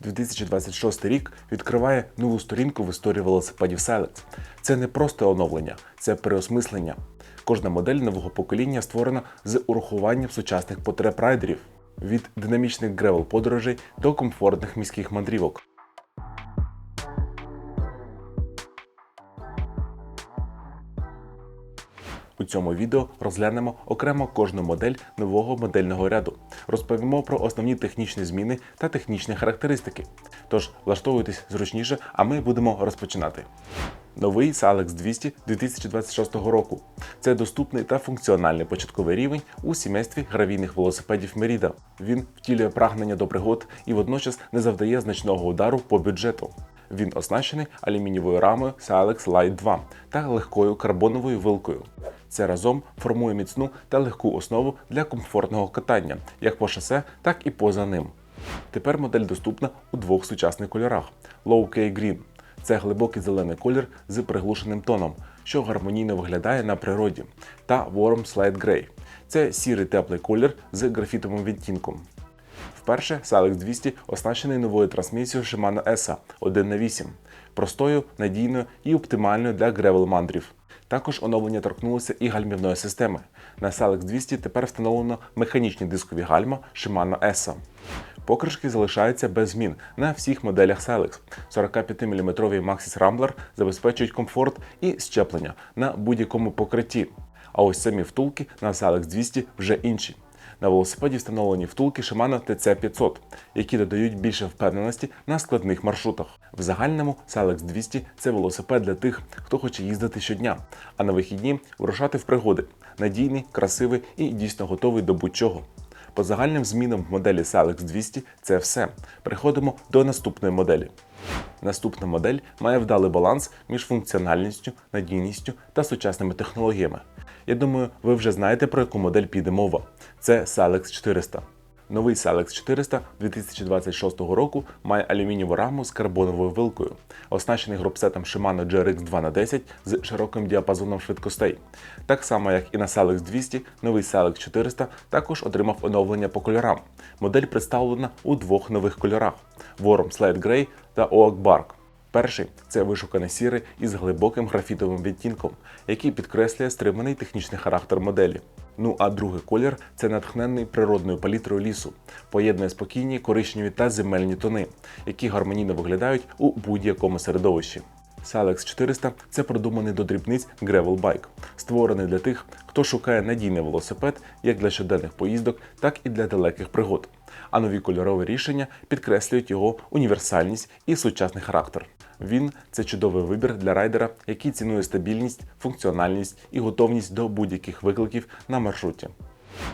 2026 рік відкриває нову сторінку в історії велосипедів Silex. Це не просто оновлення, це переосмислення. Кожна модель нового покоління створена з урахуванням сучасних потреб райдерів від динамічних гревел подорожей до комфортних міських мандрівок. У цьому відео розглянемо окремо кожну модель нового модельного ряду. Розповімо про основні технічні зміни та технічні характеристики. Тож влаштовуйтесь зручніше, а ми будемо розпочинати. Новий Salex 200 2026 року. Це доступний та функціональний початковий рівень у сімействі гравійних велосипедів Merida. Він втілює прагнення до пригод і водночас не завдає значного удару по бюджету. Він оснащений алюмінієвою рамою Silex Light 2 та легкою карбоновою вилкою. Це разом формує міцну та легку основу для комфортного катання, як по шосе, так і поза ним. Тепер модель доступна у двох сучасних кольорах: Low K Green – це глибокий зелений колір з приглушеним тоном, що гармонійно виглядає на природі, та Warm Slide Grey – це сірий теплий колір з графітовим відтінком. Вперше Silex 200 оснащений новою трансмісією Shimano ESA 1х8, простою, надійною і оптимальною для гревел мандрів. Також оновлення торкнулося і гальмівної системи. На Silex 200 тепер встановлено механічні дискові гальма Shimano ESO. Покришки залишаються без змін на всіх моделях Silex. 45-мм Maxis Rambler забезпечують комфорт і щеплення на будь-якому покритті. А ось самі втулки на Silex 200 вже інші. На велосипеді встановлені втулки Shimano TC500, які додають більше впевненості на складних маршрутах. В загальному Silex 200 – це велосипед для тих, хто хоче їздити щодня, а на вихідні вирушати в пригоди. Надійний, красивий і дійсно готовий до будь-чого. По загальним змінам в моделі Silex 200 це все. Переходимо до наступної моделі. Наступна модель має вдалий баланс між функціональністю, надійністю та сучасними технологіями. Я думаю, ви вже знаєте про яку модель піде мова. Це Silex 400. Новий Silex 400 2026 року має алюмінієву раму з карбоновою вилкою, оснащений гропсетом Shimano GRX 2х10 з широким діапазоном швидкостей. Так само, як і на Silex 200, новий Silex 400 також отримав оновлення по кольорам. Модель представлена у двох нових кольорах: Warm Slide Grey та Oak Bark. Перший це вишуканий сірий із глибоким графітовим відтінком, який підкреслює стриманий технічний характер моделі. Ну а другий колір це натхнений природною палітрою лісу, поєднує спокійні коричневі та земельні тони, які гармонійно виглядають у будь-якому середовищі. Silex 400 – це продуманий до дрібниць Bike, створений для тих, хто шукає надійний велосипед як для щоденних поїздок, так і для далеких пригод. А нові кольорові рішення підкреслюють його універсальність і сучасний характер. Він це чудовий вибір для райдера, який цінує стабільність, функціональність і готовність до будь-яких викликів на маршруті.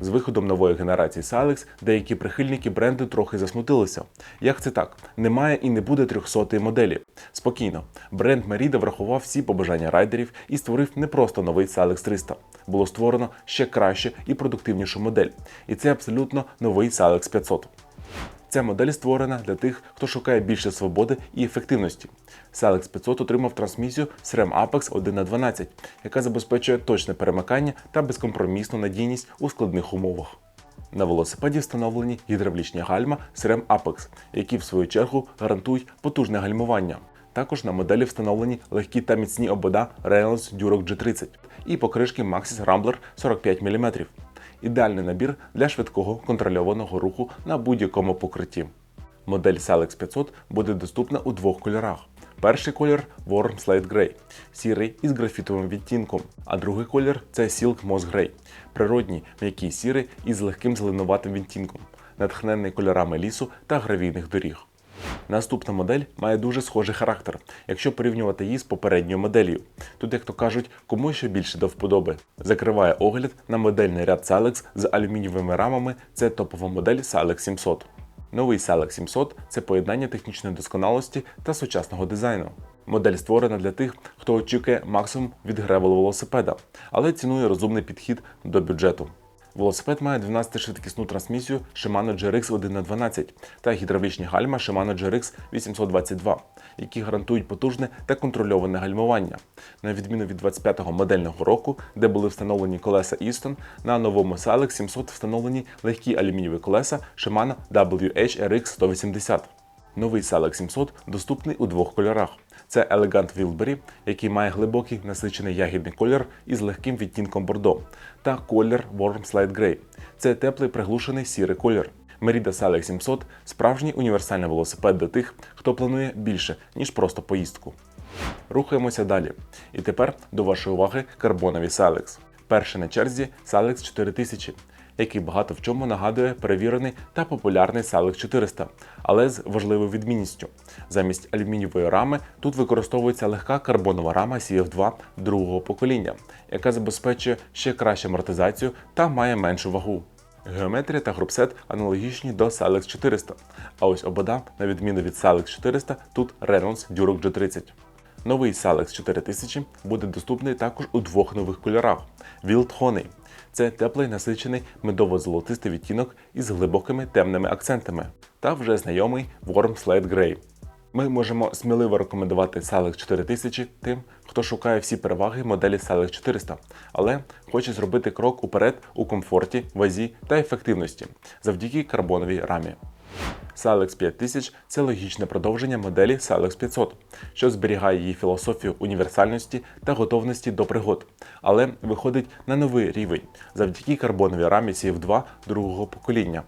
З виходом нової генерації Silex деякі прихильники бренду трохи засмутилися. Як це так? Немає і не буде 300-ї моделі. Спокійно, бренд Merida врахував всі побажання райдерів і створив не просто новий Silex 300. Було створено ще краще і продуктивнішу модель. І це абсолютно новий Silex 500. Ця модель створена для тих, хто шукає більше свободи і ефективності. Silex 500 отримав трансмісію SRAM Apex 1х12, яка забезпечує точне перемикання та безкомпромісну надійність у складних умовах. На велосипеді встановлені гідравлічні гальма SRAM Apex, які в свою чергу гарантують потужне гальмування. Також на моделі встановлені легкі та міцні обода Reynolds Duroc G30 і покришки Maxxis Rambler 45 мм ідеальний набір для швидкого контрольованого руху на будь-якому покритті. Модель Silex 500 буде доступна у двох кольорах. Перший колір Warm Slate Grey, сірий із графітовим відтінком, а другий колір це Silk Moss Grey, природній м'який сірий із легким зеленуватим відтінком, натхнений кольорами лісу та гравійних доріг. Наступна модель має дуже схожий характер, якщо порівнювати її з попередньою моделлю. Тут, як то кажуть, кому що більше до вподоби. Закриває огляд на модельний ряд Silex з алюмінієвими рамами. Це топова модель Silex 700. Новий Silex 700 це поєднання технічної досконалості та сучасного дизайну. Модель створена для тих, хто очікує максимум від гревел велосипеда, але цінує розумний підхід до бюджету. Велосипед має 12-швидкісну трансмісію Shimano GRX 1х12 та гідравлічні гальма Shimano GRX 822, які гарантують потужне та контрольоване гальмування. На відміну від 25-го модельного року, де були встановлені колеса Easton, на новому Silex 700 встановлені легкі алюмінієві колеса Shimano WH RX 180. Новий Salex 700 доступний у двох кольорах. Це Elegant Wildberry, який має глибокий насичений ягідний колір із легким відтінком бордо, та колір Warm Slide Grey. Це теплий приглушений сірий колір. Merida Salex 700 – справжній універсальний велосипед для тих, хто планує більше, ніж просто поїздку. Рухаємося далі. І тепер до вашої уваги карбонові Salex. Перший на черзі Salex 4000, який багато в чому нагадує перевірений та популярний Salex 400, але з важливою відмінністю. Замість алюмінієвої рами тут використовується легка карбонова рама CF2 другого покоління, яка забезпечує ще кращу амортизацію та має меншу вагу. Геометрія та групсет аналогічні до Salex 400, а ось обода, на відміну від Salex 400, тут Reynolds Duroc G30. Новий Salex 4000 буде доступний також у двох нових кольорах: Wild Honey – це теплий насичений медово-золотистий відтінок із глибокими темними акцентами, та вже знайомий Warm Slate Grey. Ми можемо сміливо рекомендувати Salex 4000 тим, хто шукає всі переваги моделі Salex 400, але хоче зробити крок уперед у комфорті, вазі та ефективності завдяки карбоновій рамі. Salex 5000 – це логічне продовження моделі Salex 500, що зберігає її філософію універсальності та готовності до пригод, але виходить на новий рівень завдяки карбоновій рамі CF2 другого покоління.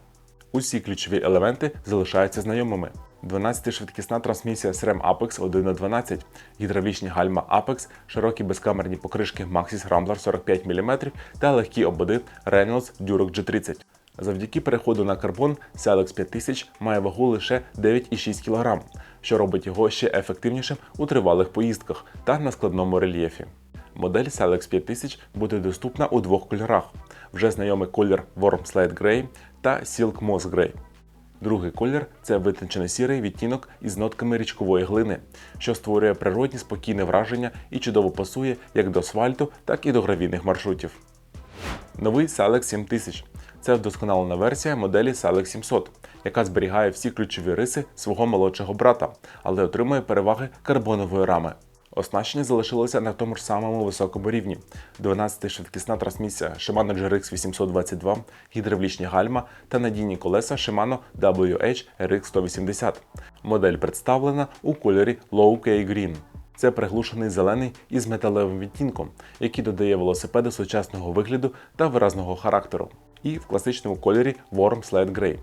Усі ключові елементи залишаються знайомими. 12-швидкісна трансмісія SRAM Apex 1.12, гідравлічні гальма Apex, широкі безкамерні покришки Maxxis Rambler 45 мм та легкі ободи Reynolds Duroc G30. Завдяки переходу на карбон Salex 5000 має вагу лише 9,6 кг, що робить його ще ефективнішим у тривалих поїздках та на складному рельєфі. Модель Salex 5000 буде доступна у двох кольорах: вже знайомий колір Warm Slide Grey та Silk Moss Grey. Другий колір це витончений сірий відтінок із нотками річкової глини, що створює природні спокійне враження і чудово пасує як до асфальту, так і до гравійних маршрутів. Новий Salex 7000 це вдосконалена версія моделі Salex 700, яка зберігає всі ключові риси свого молодшого брата, але отримує переваги карбонової рами. Оснащення залишилося на тому ж самому високому рівні: 12-швидкісна трансмісія Shimano GRX 822, гідравлічні гальма та надійні колеса Shimano WH RX 180. Модель представлена у кольорі Low K Green. Це приглушений зелений із металевим відтінком, який додає велосипеду сучасного вигляду та виразного характеру. І в класичному кольорі Warm Slate Grey.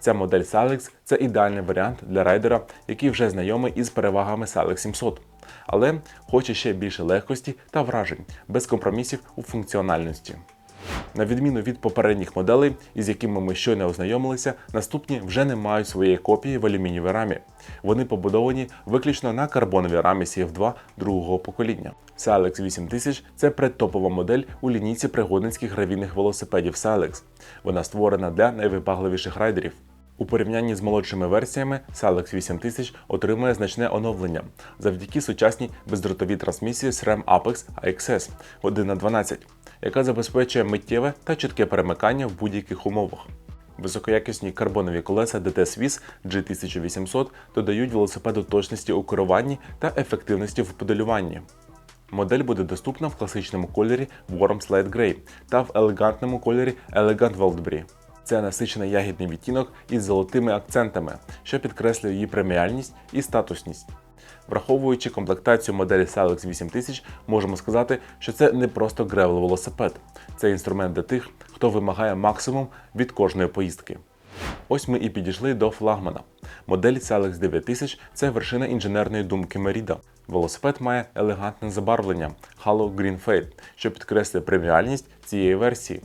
Ця модель Salex – це ідеальний варіант для райдера, який вже знайомий із перевагами Salex 700, але хоче ще більше легкості та вражень, без компромісів у функціональності. На відміну від попередніх моделей, із якими ми щойно ознайомилися, наступні вже не мають своєї копії в алюмінієвій рамі. Вони побудовані виключно на карбоновій рамі CF2 другого покоління. Salex 8000 – це предтопова модель у лінійці пригодницьких гравійних велосипедів Salex. Вона створена для найвибагливіших райдерів. У порівнянні з молодшими версіями Salex 8000 отримує значне оновлення завдяки сучасній бездротовій трансмісії SRAM Apex AXS 1х12, яка забезпечує миттєве та чітке перемикання в будь-яких умовах. Високоякісні карбонові колеса DT Swiss G1800 додають велосипеду точності у керуванні та ефективності в педалюванні. Модель буде доступна в класичному кольорі Warm Slide Grey та в елегантному кольорі Elegant Wildberry. Це насичений ягідний відтінок із золотими акцентами, що підкреслює її преміальність і статусність. Враховуючи комплектацію моделі Salex 8000, можемо сказати, що це не просто гревел велосипед, це інструмент для тих, хто вимагає максимум від кожної поїздки. Ось ми і підійшли до флагмана. Модель Salex 9000 це вершина інженерної думки Merida. Велосипед має елегантне забарвлення Halo Green Fade, що підкреслює преміальність цієї версії.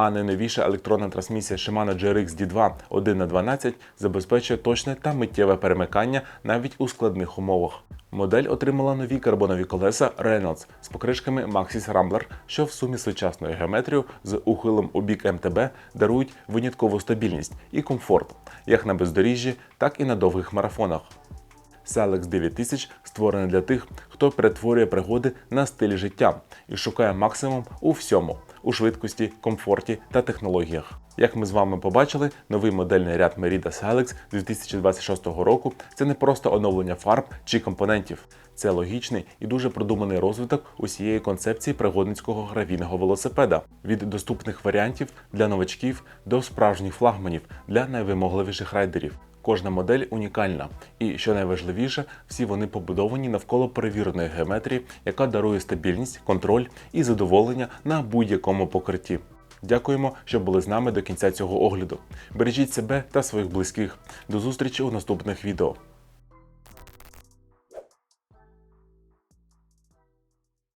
А найновіша електронна трансмісія Shimano GRX D2 1х12 забезпечує точне та миттєве перемикання навіть у складних умовах. Модель отримала нові карбонові колеса Reynolds з покришками Maxxis Rambler, що в сумі з сучасною геометрією з ухилом у бік МТБ дарують виняткову стабільність і комфорт як на бездоріжжі, так і на довгих марафонах. Salex 9000 створений для тих, хто перетворює пригоди на стиль життя і шукає максимум у всьому у швидкості, комфорті та технологіях. Як ми з вами побачили, новий модельний ряд Merida Salex 2026 року це не просто оновлення фарб чи компонентів. Це логічний і дуже продуманий розвиток усієї концепції пригодницького гравійного велосипеда від доступних варіантів для новачків до справжніх флагманів для найвимогливіших райдерів. Кожна модель унікальна, і що найважливіше, всі вони побудовані навколо перевіреної геометрії, яка дарує стабільність, контроль і задоволення на будь-якому покритті. Дякуємо, що були з нами до кінця цього огляду. Бережіть себе та своїх близьких. До зустрічі у наступних відео.